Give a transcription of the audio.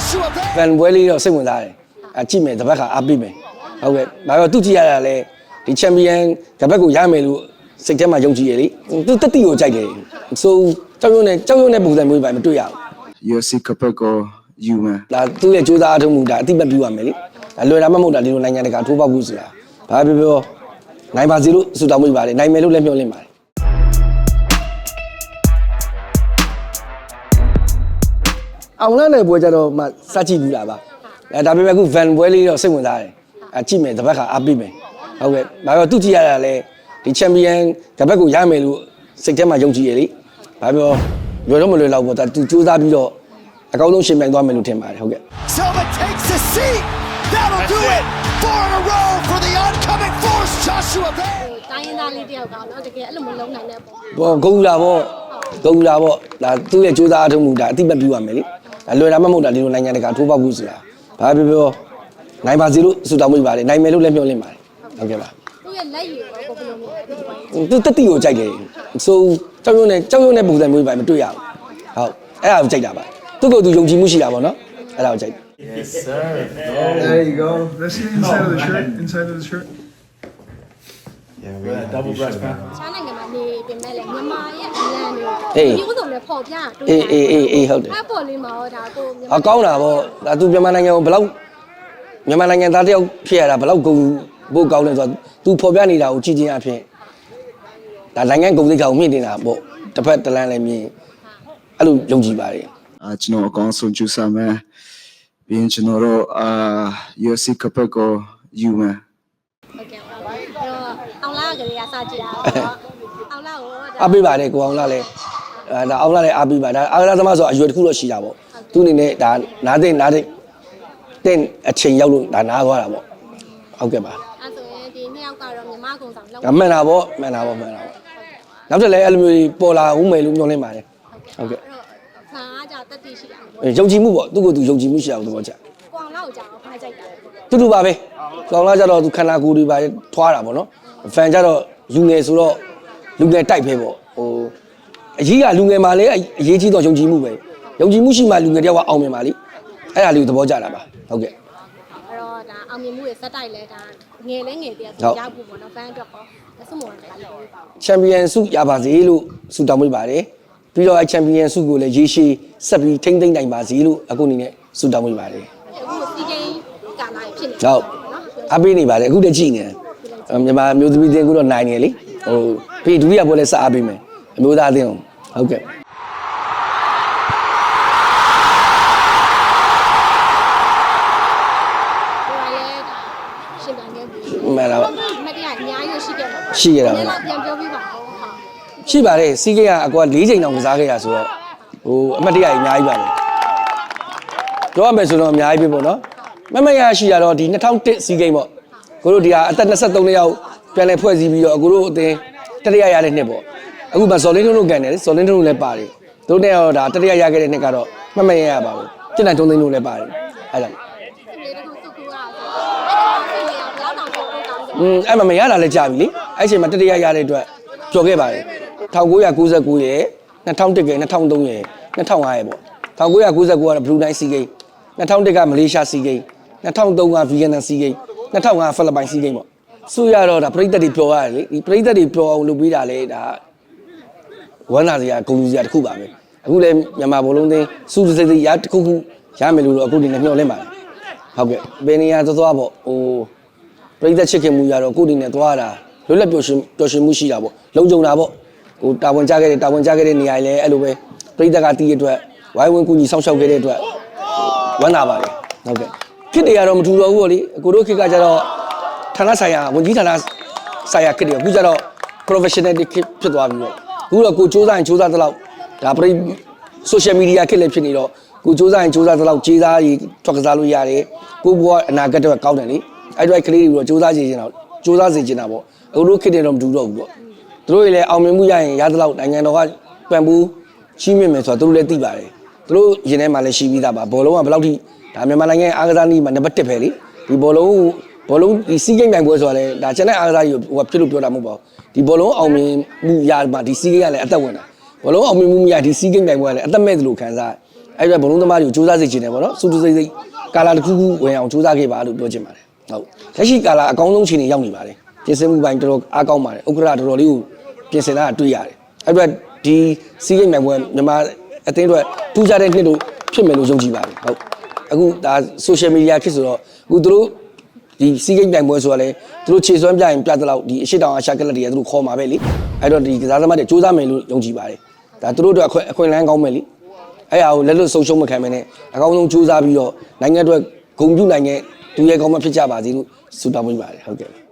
Joshua Bay. ဖန်ပွဲလေးတော့စိတ်ဝင်စားတယ်အကြည့်မယ်တစ်ပတ်ခါအားပေးမယ်ဟုတ်ကဲ့ဒါတော့သူကြည့်ရတာလဲဒီချန်ပီယံတစ်ပတ်ကိုရမယ်လို့စိတ်ထဲမှာယုံကြည်ရလေသူတက်တီကိုကြိုက်တယ်ဆိုကြောက်ရွံ့နဲ့ကြောက်ရွံ့တဲ့ပုံစံမျိုးပဲမတွေ့ရဘူး UFC ကပတ်ကိုယူမယ်ဒါသူ့ရဲ့ကြိုးစားအထုံးမှုဒါအတိမတ်ပြရမယ်လေဒါလွယ်တာမှမဟုတ်တာဒီလိုနိုင်ငံတကာထိုးပေါက်မှုဆိုတာဘာပဲပြောနိုင်ပါစေလို့ဆုတောင်းပေးပါတယ်နိုင်မယ်လို့လည်းမျှော်လင့်ပါတယ် အောင်လာတဲ့ပွဲကြတော့မှစကြည့်ဘူးလားပါအဲဒါပေမဲ့အခု van ပွဲလေးတော့စိတ်ဝင်စားတယ်အကြည့်မယ်တစ်ပတ်ခါအားပေးမယ်ဟုတ်ကဲ့ဒါတော့သူကြည့်ရတာလဲဒီချန်ပီယံတစ်ပတ်ကိုရမယ်လို့စိတ်ထဲမှာယုံကြည်ရလေဘာပြောလွယ်တော့မလွယ်တော့ဘူးဒါသူစူးစမ်းပြီးတော့အကောင်းဆုံးရှင်ပြိုင်သွားမယ်လို့ထင်ပါတယ်ဟုတ်ကဲ့ Silva takes a seat. That'll do it. Four in a row for the oncoming force, Joshua Bay. တိုင်းရင်းသားလေးတယောက်ကနော်တကယ်အဲ့လိုမလုံးနိုင်တဲ့ပုံဘောဂုံလာဘောဂုံလာဘောဒါသူ့ရဲ့စူးစမ်းအထုံးမှုဒါအတိမတ်ပြရမယ်လေဒါ လွယ်တာမှမဟုတ်တာဒီလိုနိုင်ငံတကာထိုးပေါက်မှုဆိုတာဘာပဲပြောနိုင်ပါစေလို့ဆုတောင်းပေးပါတယ်နိုင်မယ်လို့လည်းမျှော်လင့်ပါတယ်ဟုတ်ကဲ့ပါသူ့ရဲ့လက်ရည်ကိုကိုဘယ်လိုမျိုးလဲဒီပိုင်းသူတက်တီကိုကြိုက်တယ်ဆိုကြောက်ရွံ့နဲ့ကြောက်ရွံ့တဲ့ပုံစံမျိုးပဲမတွေ့ရဘူးဟုတ်အဲ့ဒါကိုကြိုက်တာပါသူ့ကိုယ်သူယုံကြည်မှုရှိတာပေါ့နော်အဲ့ဒါကိုကြိုက်တယ် There you go Let's see the inside of the shirt. Inside of the shirt. double breast man. ချားနိုင်ငံမှာနေပြင်မဲ့လေမြန်မာရဲ့အလံတွေအေးဒီဥစ္စာနဲ့ပေါ်ပြတွေ့အေးအေးအေးအေးဟုတ်တယ်အဲ့ပေါ်လေးမှာတော့ဒါကိုမြအမာကောင်းတာပေါ့ဒါသူမြန်မာနိုင်ငံကိုဘယ်လောက်မြန်မာနိုင်ငံသားတယောက်ဖြစ်ရတာဘယ်လောက်ဂုဏ်ဖို့ကောင်းလဲဆိုတော့သူဖော်ပြနေတာကိုကြည့်ချင်းအဖြစ်ဒါနိုင်ငံဂုဏ်သိက္ခာကိုမြင့်တင်တာပေါ့တစ်ဖက်တစ်လမ်းလည်းမြင်အဲ့လိုယုံကြည်ပါတယ်အာကျွန်တော်အကောင်းဆုံးကြိုးစားမယ်ပြီးရင်ကျွန်တော်တို့အာ UFC ကပတ်ကိုယူမယ်ဟုတ်ကဲ့ပါအဲ့တော့အောင်လာကလေးကစကြည့်ရအောင် အောင်လာကိုဒါအားပေးပါတယ်ကိုအောင်လာလည်းအဲဒါအောင်လာလည်းအားပေးပါဒါအားလာသမားဆိုအရွယ်တစ်ခုတော့ရှိတာပေါ့သူအနေနဲ့ဒါနားတဲ့နားတဲ့တဲ့အချိန်ရောက်လို့ဒါနားသွားတာပေါ့ဟုတ်ကဲ့ပါအဲ့ဆိုရင်ဒီနှစ်ယောက်ကတော့မြန်မာကုံဆောင်လောက်ဒါမှန်တာပေါ့မှန်တာပေါ့မှန်တာပေါ့နောက်တစ်လည်းအဲ့လိုမျိုးကြီးပေါ်လာဦးမယ်လို့ညွှန်လင်းပါတယ်ဟုတ်ကဲ့အဲ့တော့ခါကကြာတက်တိရှိအောင်အဲယုံကြည်မှုပေါ့သူ့ကိုယ်သူယုံကြည်မှုရှိအောင်သဘောကျကိုအောင်လာကိုကြာအောင်ဖားကြိုက်တာတူတူပါပဲကောင်လာကြတော့သူခန္ဓာကိုယ်တွေပါထွားတာပေါ့နော်ဖန်ကြတော့လူငယ်ဆိုတော့ လူငယ်တိုက်ပဲပေါ့ဟိုအကြီးကလူငယ်မှလည်းအရေးကြီးတော့ယုံကြည်မှုပဲယုံကြည်မှုရှိမှလူငယ်တယောက်ကအောင်မြင်ပါလိအဲ့ဒါလေးကိုသဘောကျတာပါဟုတ်ကဲ့အဲ့တော့ဒါအောင်မြင်မှုရဲ့စက်တိုက်လဲဒါငယ်လဲငယ်တည်းဟုဆိုတ်ရဖို့ပေါ့နော်ဖန်အတွက်ပေါ့လက်စမော်တယ်ပြောပါဦးချန်ပီယံဆုရပါစေလို့ဆုတောင်းပေးပါတယ်ပြီးတော့အဲချန်ပီယံဆုကိုလည်းရေရှည်ဆက်ပြီးထိမ့်သိမ့်နိုင်ပါစေလို့အခုအနေနဲ့ဆုတောင်းပေးပါတယ်အခုစီကိန်းကာလာဖြစ်နေဟုတ်အပေးနေပါတယ်အခုတည်းကြည့်နေတယ်အဲ့မြန်မာမျိုးသမီးတင်းကူတော့နိုင်နေလေဟို ပြီးဒုတိယပွဲလဲစအားပေးမယ်အမျိုးသားအသင်းအောင်ဟုတ်ကဲ့ဟိုကလည်းဒါရှင်ပြန်ခဲ့ပြီမှန်လားမတရားအများကြီးရှိခဲ့မှာရှိခဲ့တာပဲနည်းတော့ပြန်ပြောပြပါဦးဟာရှိပါတယ်စီးကေးကအကွာ၄ချိန်တောင်ကစားခဲ့ရဆိုတော့ဟိုအမှတ်တရကြီးအများကြီးပါပဲပြောရမယ်ဆိုတော့အများကြီးပဲပေါ့နော်မမရရှိရတော့ဒီ2001စီးကိန်းပေါ့ကိုတို့ဒီဟာအသက်23နှစ်ယောက်ပြန်လည်ဖွဲ့စည်းပြီးတော့ကိုတို့အသင်း တတိယရတဲ့နှစ်ပေါ့အခုမှဇော်လင်းတို့ကန်တယ်ဇော်လင်းတို့လည်းပါတယ်တို့နဲ့တော့ဒါတတိယရခဲ့တဲ့နှစ်ကတော့မမရရပါဘူးကျန်တဲ့တုံးသိန်းတို့လည်းပါတယ်အဲ့ဒါဒီလေးတခုစုကူတာဆိုအဲ့ဒါကိုဘယ်လောက်တောင်ပြောကောင်းလဲอืมအဲ့မှာမရတာလည်းကြာပြီလေအဲ့ချိန်မှာတတိယရတဲ့အတွက်ကြော်ခဲ့ပါတယ်1999ရဲ့2001ရဲ့2003ရဲ့2005ရဲ့ပေါ့1999ကတော့ Blue Nile Sea Games 2001ကမလေးရှား Sea Games 2003က Vietnam Sea Games 2005ကဖိလစ်ပိုင် Sea Games ပေါ့ ဆိုရတော့ဒါပြည်သက်တွေပျော်ရတယ်လေဒီပြည်သက်တွေပျော်အောင်လုပ်ပေးတာလေဒါဝမ်းသာစရာဂုဏ်ယူစရာတစ်ခုပါပဲအခုလည်းမြန်မာဘုံလုံးသိန်းစူးစိတ်စိတ်ရတစ်ခုခုရမယ်လို့တော့အခုဒီနေ့မျှော်လင့်ပါတယ်ဟုတ်ကဲ့ဘယ်နေရာသွားသွားပေါ့ဟိုပရိသတ်ချစ်ခင်မှုရတော့ကိုယ့်အနေနဲ့သွားတာလွတ်လပ်ပျော်ရွှင်ပျော်ရွှင်မှုရှိတာပေါ့လုံခြုံတာပေါ့ဟိုတာဝန်ကြခဲ့တဲ့တာဝန်ကြခဲ့တဲ့နေရာကြီးလည်းအဲ့လိုပဲပရိသတ်ကတီးရတဲ့အတွက်ဝိုင်းဝန်းကူညီဆောင်ရှောက်ခဲ့တဲ့အတွက်ဝမ်းသာပါတယ်ဟုတ်ကဲ့ခစ်တွေကတော့မထူတော့ဘူးပေါ့လေအကိုတို့ခစ်ကကြတော့ ဌာနဆိုင်ရာဝန်ကြီးဌာနဆိုင်ရာခစ်တွေအခုကြတော့ professional တွေခစ်ဖြစ်သွားပြီပေါ့အခုတော့ကိုစူးစမ်းရင်စူးစမ်းသလောက်ဒါပရိ social media ခစ်လည်းဖြစ်နေတော့ကိုစူးစမ်းရင်စူးစမ်းသလောက်ကြေးစားကြီးထွက်ကစားလို့ရတယ်ကိုဘွားအနာဂတ်တော့ကောင်းတယ်လေအဲ့တော့ကလေးတွေတော့စူးစမ်းစီချင်တာစူးစမ်းစီချင်တာပေါ့အခုတို့ခစ်တယ်တော့မတူတော့ဘူးပေါ့သူတို့တွေလည်းအောင်မြင်မှုရရင်ရသလောက်နိုင်ငံတော်ကပံ့ပိုးရှိမြင့်မယ်ဆိုတော့သူတို့လည်းသိပါတယ်သူတို့ရင်ထဲမှာလည်းရှိပြီးသားပါဘောလုံးကဘယ်လောက်ထိဒါမြန်မာနိုင်ငံရဲ့အားကစားနည်းမှာနံပါတ်1ပဲလေဒီဘောလုံး ဘောလုံးဒီစီးကိန်းပြိုင်ပွဲဆိုတာလည်းဒါကျန်တဲ့အားကစားကြီးကိုဟိုကဖြစ်လို့ပြောတာမဟုတ်ပါဘူးဒီဘောလုံးအောင်မြင်မှုရမှာဒီစီးကိန်းကလည်းအသက်ဝင်တာဘောလုံးအောင်မြင်မှုမရဒီစီးကိန်းပြိုင်ပွဲကလည်းအသက်မဲ့သလိုခံစားအဲ့ဒါဘလုံးသမားတွေကိုစူးစမ်းစေချင်တယ်ပေါ့နော်စူးစူးစိတ်စိတ်ကာလာတစ်ခုခုဝင်အောင်စူးစမ်းခဲ့ပါလို့ပြောချင်ပါတယ်ဟုတ်လက်ရှိကာလာအကောင်းဆုံးချိန်နေရောက်နေပါတယ်ပြင်ဆင်မှုပိုင်းတော်တော်အားကောင်းပါတယ်ဥက္ကဋ္ဌတော်တော်လေးကိုပြင်ဆင်တာတွေ့ရတယ်အဲ့တော့ဒီစီးကိတ်မြန်ပွဲမြန်မာအသင်းအတွက်ထူးခြားတဲ့နှစ်လို့ဖြစ်မယ်လို့ယုံကြည်ပါတယ်ဟုတ်အခုဒါ social media ဖြစ်ဆိုတော့အခုသူတို့ ဒီစီးကိတ်ပြိုင်ပွဲဆိုတာလေသူတို့ခြေစွမ်းပြရင်ပြတဲ့လောက်ဒီအရှိတောင်အရှာကလပ်တွေကသူတို့ခေါ်มาပဲလေအဲ့တော့ဒီကစားသမားတွေစူးစမ်းမယ်လို့ယုံကြည်ပါတယ်ဒါသူတို့အတွက်အခွင့်အခွင့်အလမ်းကောင်းမယ်လေအဲ့ဟာကိုလက်လွတ်ဆုံးရှုံးမခံမနဲ့အကောင်းဆုံးစူးစမ်းပြီးတော့နိုင်ငံအတွက်ဂုဏ်ပြုနိုင်ငံသူရဲကောင်းမဖြစ်ကြပါစေလို့ဆုတောင်းပေးပါတယ်ဟုတ်ကဲ့